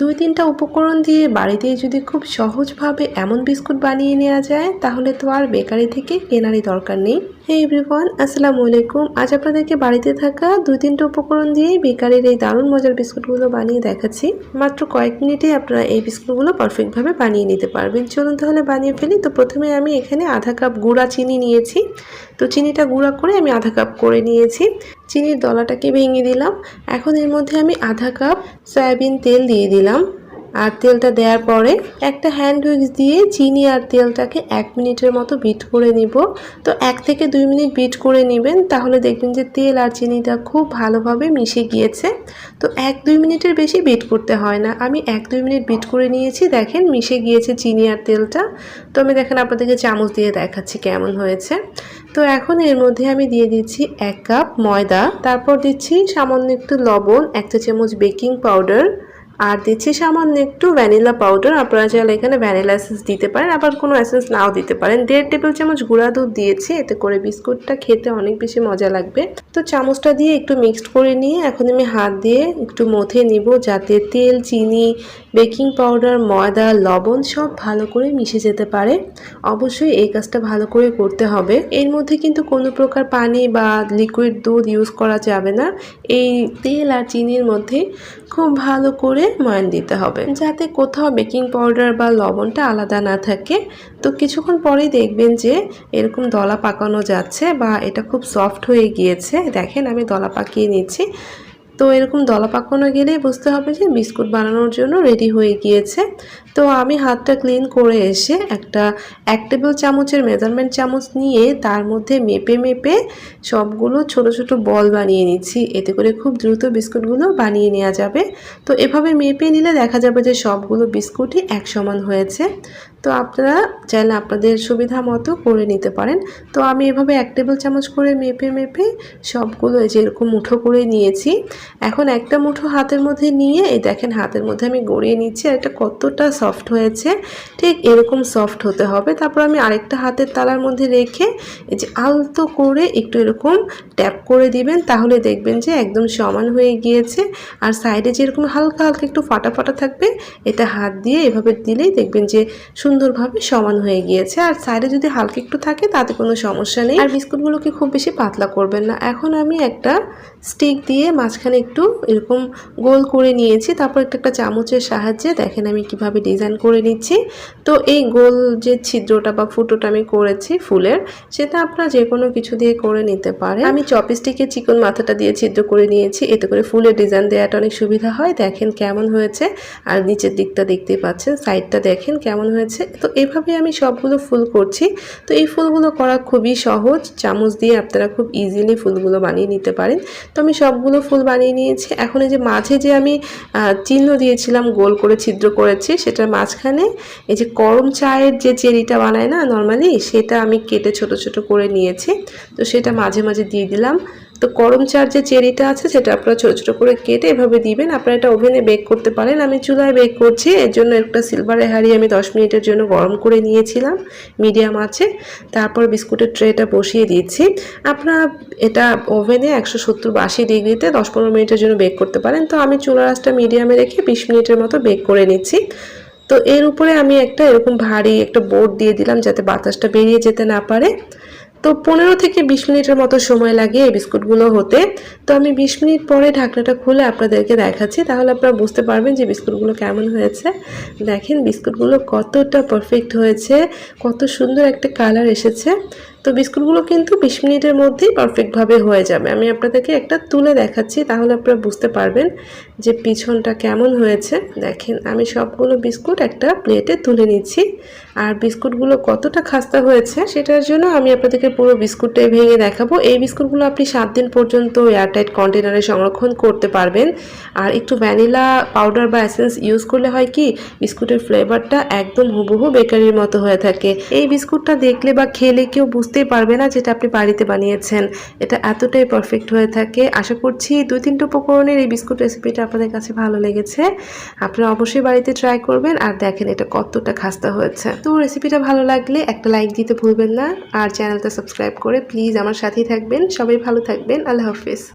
দুই তিনটা উপকরণ দিয়ে বাড়িতেই যদি খুব সহজভাবে এমন বিস্কুট বানিয়ে নেওয়া যায়, তাহলে তো আর বেকারি থেকে কেনারই দরকার নেই। হে এভরিওয়ান আসসালামু আলাইকুম। আজ আপনাদেরকে বাড়িতে থাকা দুই তিনটা উপকরণ দিয়ে বেকারির এই দারুণ মজার বিস্কুটগুলো বানিয়ে দেখাচ্ছি। মাত্র কয়েক মিনিটে আপনারা এই বিস্কুটগুলো পারফেক্টভাবে বানিয়ে নিতে পারবেন। চলুন তাহলে বানিয়ে ফেলি। তো প্রথমে আমি এখানে আধা কাপ গুঁড়া চিনি নিয়েছি। তো চিনিটা গুঁড়া করে আমি আধা কাপ করে নিয়েছি। চিনির দলাটাকে ভেঙে দিলাম। এখন এর মধ্যে আমি আধা কাপ সয়াবিন তেল দিয়ে দিলাম। আর তেলটা দেওয়ার পরে একটা হ্যান্ড উইক্স দিয়ে চিনি আর তেলটাকে এক মিনিটের মতো বিট করে নিব। তো এক থেকে দুই মিনিট বিট করে নেবেন, তাহলে দেখবেন যে তেল আর চিনিটা খুব ভালোভাবে মিশে গিয়েছে। তো এক দুই মিনিটের বেশি বিট করতে হয় না। আমি এক দুই মিনিট বিট করে নিয়েছি, দেখেন মিশে গিয়েছে চিনি আর তেলটা। তো আমি দেখেন আপনাদেরকে চামচ দিয়ে দেখাচ্ছি কেমন হয়েছে। তো এখন এর মধ্যে আমি দিয়ে দিচ্ছি এক কাপ ময়দা। তারপর দিচ্ছি সামান্য একটু লবণ, একটা চামচ বেকিং পাউডার আর দিচ্ছি সামান্য একটু ভ্যানিলা পাউডার। আপনারা চাইলে এখানে ভ্যানিলা এসেন্স দিতে পারেন, আবার কোনো এসেন্স নাও দিতে পারেন। দেড় টেবিল চামচ গুঁড়া দুধ দিয়েছি, এতে করে বিস্কুটটা খেতে অনেক বেশি মজা লাগবে। তো চামচটা দিয়ে একটু মিক্সড করে নিয়ে এখন আমি হাত দিয়ে একটু মথে নিব, যাতে তেল, চিনি বেকিং পাউডার ময়দা, লবণ সব ভালো করে মিশে যেতে পারে। অবশ্যই এই কাজটা ভালো করে করতে হবে। এর মধ্যে কিন্তু কোনো প্রকার পানি বা লিকুইড দুধ ইউজ করা যাবে না। এই তেল আর চিনির মধ্যে খুব ভালো করে ময়ান দিতে হবে। যাতে কোথাও বেকিং পাউডার বা লবণটা আলাদা না থাকে। তো কিছুক্ষণ পরেই দেখবেন যে এরকম দলা পাকানো যাচ্ছে বা এটা খুব সফট হয়ে গিয়েছে। দেখেন আমি দলা পাকিয়ে নিচ্ছি। তো এরকম দলা পাকানো গেলেই বুঝতে হবে যে বিস্কুট বানানোর জন্য রেডি হয়ে গিয়েছে। তো আমি হাতটা ক্লিন করে এসে একটা এক টেবিল চামচের মেজারমেন্ট চামচ নিয়ে তার মধ্যে মেপে মেপে সবগুলো ছোট ছোট বল বানিয়ে নিচ্ছি। এতে করে খুব দ্রুত বিস্কুটগুলো বানিয়ে নেওয়া যাবে। তো এভাবে মেপে নিলে দেখা যাবে যে সবগুলো বিস্কুটই এক সমান হয়েছে। তো আপনারা চাইলে আপনাদের সুবিধা মতো করে নিতে পারেন। তো আমি এভাবে এক টেবিল চামচ করে মেপে মেপে সবগুলো যে এরকম মুঠো করে নিয়েছি। এখন একটা মুঠো হাতের মধ্যে নিয়ে, এই দেখেন হাতের মধ্যে আমি গড়িয়ে নিচ্ছি, আর এটা কতটা সফট হয়েছে। ঠিক এরকম সফট হতে হবে। তারপর আমি আরেকটা হাতের তালার মধ্যে রেখে, এই যে আলতো করে একটু এরকম ট্যাপ করে দিবেন, তাহলে দেখবেন যে একদম সমান হয়ে গিয়েছে। আর সাইডে যেরকম হালকা হালকা একটু ফাটা ফাটা থাকবে, এটা হাত দিয়ে এভাবে দিলেই দেখবেন যে সুন্দরভাবে সমান হয়ে গিয়েছে। আর সাইডে যদি হালকা একটু থাকে, তাতে কোনো সমস্যা নেই। আর বিস্কুটগুলোকে খুব বেশি পাতলা করবেন না। এখন আমি একটা স্টিক দিয়ে মাঝখানে একটু এরকম গোল করে নিয়েছি। তারপর একটা একটা চামচের সাহায্যে দেখেন আমি কীভাবে ডিজাইন করে নিচ্ছি। তো এই গোল যে ছিদ্রটা বা ফুটোটা আমি করেছি ফুলের, সেটা আপনারা যে কোনো কিছু দিয়ে করে নিতে পারেন। আমি চপস্টিকে চিকন মাথাটা দিয়ে ছিদ্র করে নিয়েছি। এতে করে ফুলের ডিজাইন দেওয়াটা অনেক সুবিধা হয়। দেখেন কেমন হয়েছে। আর নিচের দিকটা দেখতে পাচ্ছেন সাইডটা দেখেন কেমন হয়েছে। তো এভাবে আমি সবগুলো ফুল করছি। তো এই ফুলগুলো করা খুবই সহজ। চামচ দিয়ে আপনারা খুব ইজিলি ফুলগুলো বানিয়ে নিতে পারেন। তো আমি সবগুলো ফুল বানিয়ে নিয়েছি। এখন এই যে মাঝে যে আমি চিহ্ন দিয়েছিলাম, গোল করে, ছিদ্র করেছি, সেটার মাঝখানে এই যে করম চায়ের যে চেরিটা বানায় না নর্মালি সেটা আমি কেটে ছোট ছোট করে নিয়েছি। তো সেটা মাঝে মাঝে দিয়ে দিলাম। তো গরম চার যে চেরিটা আছে, সেটা আপনারা ছোটো ছোটো করে কেটে এভাবে দিবেন। আপনারা এটা ওভেনে বেক করতে পারেন। আমি চুলায় বেক করছি। এর জন্য একটা সিলভারে হাঁড়ি আমি দশ মিনিটের জন্য গরম করে নিয়েছিলাম। মিডিয়াম আছে। তারপর বিস্কুটের ট্রেটা বসিয়ে দিচ্ছি। আপনারা এটা ওভেনে একশো সত্তর বা আশি ডিগ্রিতে দশ পনেরো মিনিটের জন্য বেক করতে পারেন। তো আমি চুলা রাসটা মিডিয়ামে রেখে বিশ মিনিটের মতো বেক করে নিচ্ছি। তো এর উপরে আমি একটা এরকম ভারী একটা বোর্ড দিয়ে দিলাম, যাতে বাতাসটা বেরিয়ে যেতে না পারে। তো পনেরো থেকে বিশ মিনিটের মতো সময় লাগে এই বিস্কুটগুলো হতে। তো আমি বিশ মিনিট পরে ঢাকনাটা খুলে আপনাদেরকে দেখাচ্ছি, তাহলে আপনারা বুঝতে পারবেন যে বিস্কুটগুলো কেমন হয়েছে। দেখেন বিস্কুটগুলো কতটা পারফেক্ট হয়েছে, কত সুন্দর একটা কালার এসেছে। তো বিস্কুটগুলো কিন্তু বিশ মিনিটের মধ্যেই পারফেক্টভাবে হয়ে যাবে। আমি আপনাদেরকে একটা তুলে দেখাচ্ছি, তাহলে আপনারা বুঝতে পারবেন যে পিছনটা কেমন হয়েছে। দেখেন, আমি সবগুলো বিস্কুট একটা প্লেটে তুলে নিচ্ছি। আর বিস্কুটগুলো কতটা খাস্তা হয়েছে, সেটার জন্য আমি আপনাদেরকে পুরো বিস্কুটটাই ভেঙে দেখাবো। এই বিস্কুটগুলো আপনি সাত দিন পর্যন্ত এয়ারটাইট কন্টেনারে সংরক্ষণ করতে পারবেন। আর একটু ভ্যানিলা পাউডার বা এসেন্স ইউজ করলে হয় কি, বিস্কুটের ফ্লেভারটা একদম হুবহু বেকারির মতো হয়ে থাকে। এই বিস্কুটটা দেখলে বা খেলে কেউ বুঝতেই পারবে না যেটা আপনি বাড়িতে বানিয়েছেন। এটা এতটাই পারফেক্ট হয়ে থাকে। আশা করছি দুই তিনটে উপকরণের এই বিস্কুট রেসিপিটা আপনাদের কাছে ভালো লেগেছে। আপনারা অবশ্যই বাড়িতে ট্রাই করবেন আর দেখেন এটা কতটা খাস্তা হয়েছে। তো রেসিপিটা ভালো লাগলে একটা লাইক দিতে ভুলবেন না। আর চ্যানেলটা সাবস্ক্রাইব করে প্লিজ আমার সাথেই থাকবেন। সবাই ভালো থাকবেন। আল্লাহ হাফিজ।